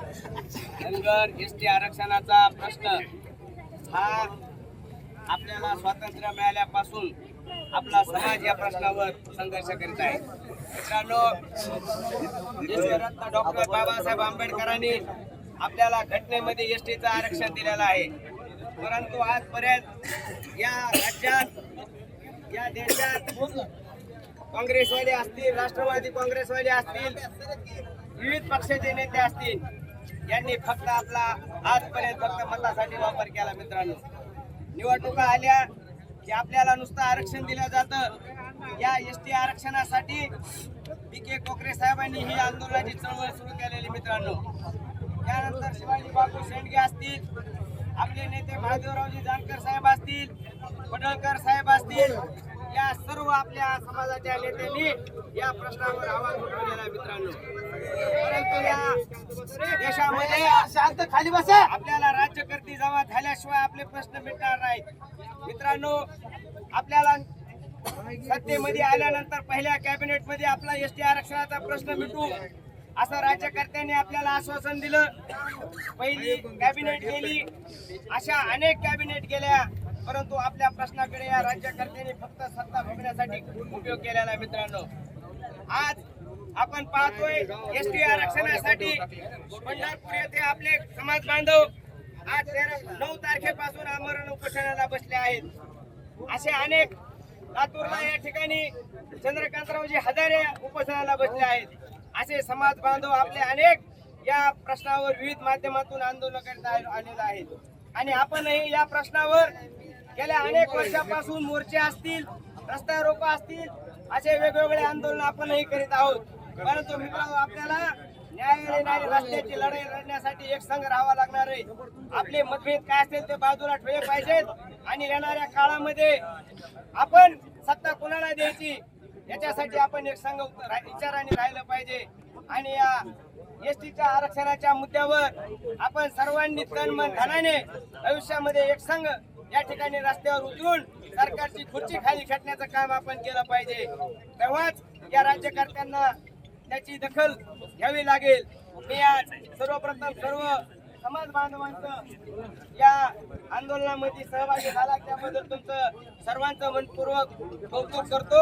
Dhangar S T आरक्षणाचा प्रश्न हा आपल्याला स्वातंत्र्य मिळाल्यापासून आपला समाज या प्रश्नावर संघर्ष करीत आहे. मित्रांनो डॉक्टर बाबासाहेब आंबेडकरांनी आपल्याला घटनेमध्ये एस टीचं आरक्षण दिलेलं आहे. परंतु आजपर्यंत या राज्यात या देशात काँग्रेसवाले असतील राष्ट्रवादी काँग्रेसवाले असतील विविध पक्षाचे नेते असतील यांनी फक्त आपला आजपर्यंत फक्त मतासाठी वापर केला मित्रांनो. निवडणुका आल्या की आपल्याला नुसतं आरक्षण दिलं जातं. या एस टी आरक्षणासाठी बी के कोकरे साहेबांनी ही आंदोलनाची चळवळ सुरू केलेली मित्रांनो. त्यानंतर शिवाजी बापू शेंडगे असतील आपले नेते महादेवरावजी जानकर साहेब असतील पडळकर साहेब असतील या सर्व आपल्या समाजाच्या नेत्यांनी या प्रश्नावर आवाज उठवलेला मित्रांनो. परंतु या देशामध्ये शांत खाली बसा. आपल्याला राज्यकर्ती जमा झाल्याशिवाय आपले प्रश्न मिटणार नाहीत. मित्रांनो आपल्याला सत्तेमध्ये आल्यानंतर पहिल्या कॅबिनेटमध्ये आपला एस टी आरक्षणाचा प्रश्न मिटू. असं राज्यकर्त्यांनी आपल्याला आश्वासन दिलं. पहिली कॅबिनेट गेली. अशा अनेक कॅबिनेट गेल्या. परंतु आपल्या प्रश्नाकडे या राज्यकर्त्यांनी फक्त सत्ता भोगण्यासाठी उपयोग केलेला मित्रांनो. आज आपण पाहतोय एस टी आरक्षणासाठी पंढरपूर येथे आपले समाज बांधव आज तेरा नऊ तारखेपासून आमरण उपोषणाला बसले आहेत. असे अनेक लातूरला या ठिकाणी चंद्रकांतरावजी हजारे उपोषणाला बसले आहेत. असे समाज बांधव आपले अनेक या प्रश्नावर विविध माध्यमातून आंदोलन करत आले- आहे आहेत. आणि आपणही या प्रश्नावर गेल्या अनेक वर्षापासून मोर्चे असतील रस्ता रोको असतील असे वेगवेगळे आंदोलन आपणही करीत आहोत. परंतु मित्रांनो आपल्याला न्यायालय रस्त्याची लढाई लढण्यासाठी एक संघ राहावा लागणार आहे. आपले मतभेद काय असतील ते बाजूला ठेवले पाहिजेत. आणि येणाऱ्या काळामध्ये आपण सत्ता कोणाला द्यायची? याच्यासाठी आपण एक संघ रा- विचाराने राहिलं पाहिजे. आणि या एस टीच्या आरक्षणाच्या मुद्द्यावर आपण सर्वांनी तन मन धनाने भविष्यामध्ये एक संघ या ठिकाणी रस्त्यावर उतरून सरकारची खुर्ची खाली खेटण्याचं काम आपण केलं पाहिजे. तेव्हाच या राज्यकर्त्यांना त्याची दखल घ्यावी लागेल. मी आज सर्वप्रथम सर्व समाज बांधवांचं या आंदोलनामध्ये सहभागी झाला. त्याबद्दल तुमचं सर्वांचं मनपूर्वक कौतुक करतो.